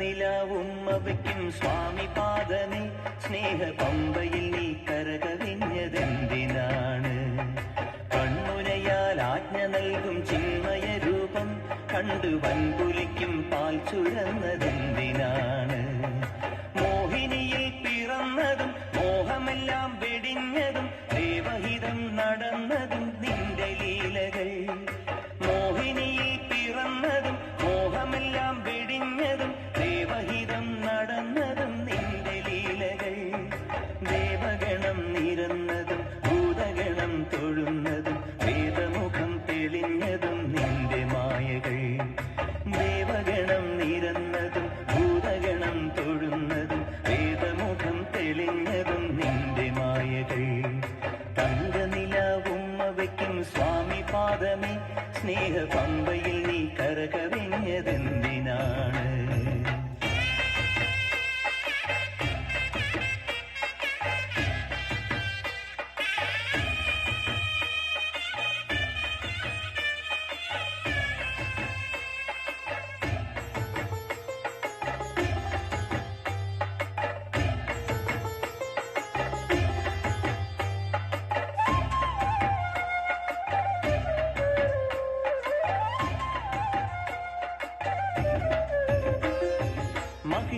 വയ്ക്കും സ്വാമി പാദനെ സ്നേഹ പമ്പയിൽ നീ കരകവിഞ്ഞതെന്തിനാണ്? കണ്ണുനയാൽ ആജ്ഞ നൽകും ചിന്മയ രൂപം കണ്ടു വൻപുലിക്കും പാൽ ചുരന്നതെന്തിനാണ്? നിന്റെ മായകൾ. നിലവും വയ്ക്കും സ്വാമി പാദമേ. സ്നേഹ പമ്പയിൽ നീ കരകവിഞ്ഞതെന്തിനാണ്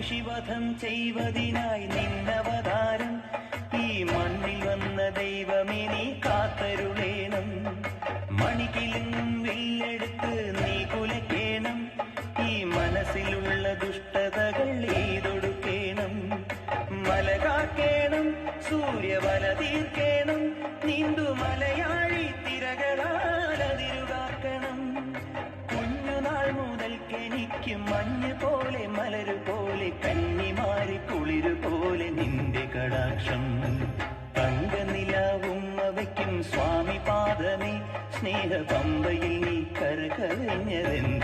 മഹിഷിവധം ചെയ്വതിനായി നിന്നവതാരം. ഈ മണ്ണിൽ വന്ന ദൈവമേ നീ കാത്തരുളേണം. മണിക്കിലും വില്ലെടുത്ത് നീ കുലക്കേണം. ഈ മനസ്സിലുള്ള ദുഷ്ടതകൾ ഏതൊടുക്കേണം മല കാക്കേണം സൂര്യവല തീർക്കേണം. നീണ്ടു മലയാഴി മുതൽക്കെനിക്ക് മഞ്ഞ് പോലെ മലരു പോലെ കന്നിമാരി കുളിരു പോലെ നിന്റെ കടാക്ഷം. തങ്കനിലാവും അവയ്ക്കും സ്വാമി പാദമേ സ്നേഹ പമ്പയിൽ നീ കരകവിഞ്ഞതെന്തിനാണ്?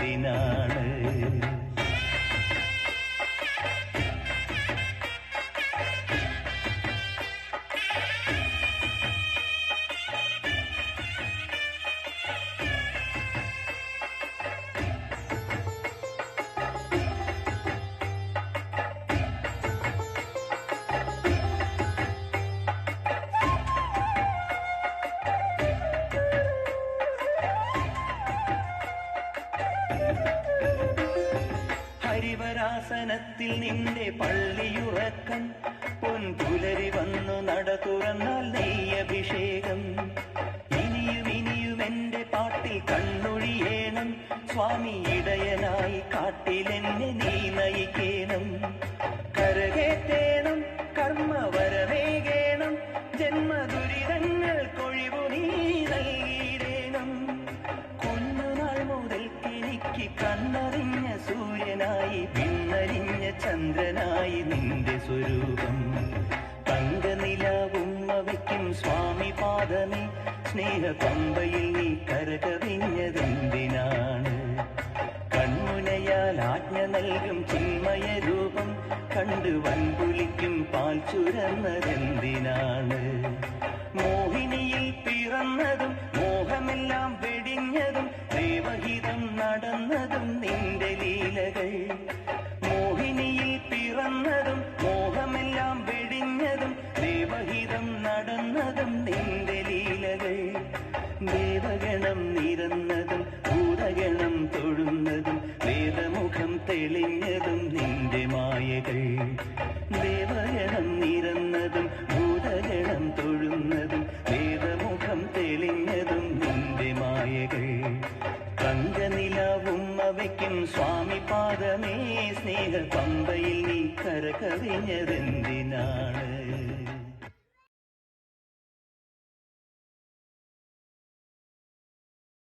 ഹരിവരാസനത്തിൽ നിന്റെ പള്ളിയുറക്കം പൊൻപുലരി വന്നു നട തുറന്നാൽ നെയ്യഭിഷേകം. ഇനിയും ഇനിയും എന്റെ പാട്ടിൽ കണ്ണൊഴിയേണം. സ്വാമി ഇടയനായി കാട്ടിലെന്നെ നീ നയിക്കേണം. കരകേറ്റേണം ചന്ദ്രനായി നിന്റെ സ്വരൂപം. തങ്കനിലാവും അവയ്ക്കും സ്വാമി പാദമേ സ്നേഹ പമ്പയിൽ നീ കരകവിഞ്ഞതെന്തിനാണ് സ്വാമി പാദമേ സ്നേഹ പമ്പയിൽ നീ കരകവിഞ്ഞതെന്തിനാണ്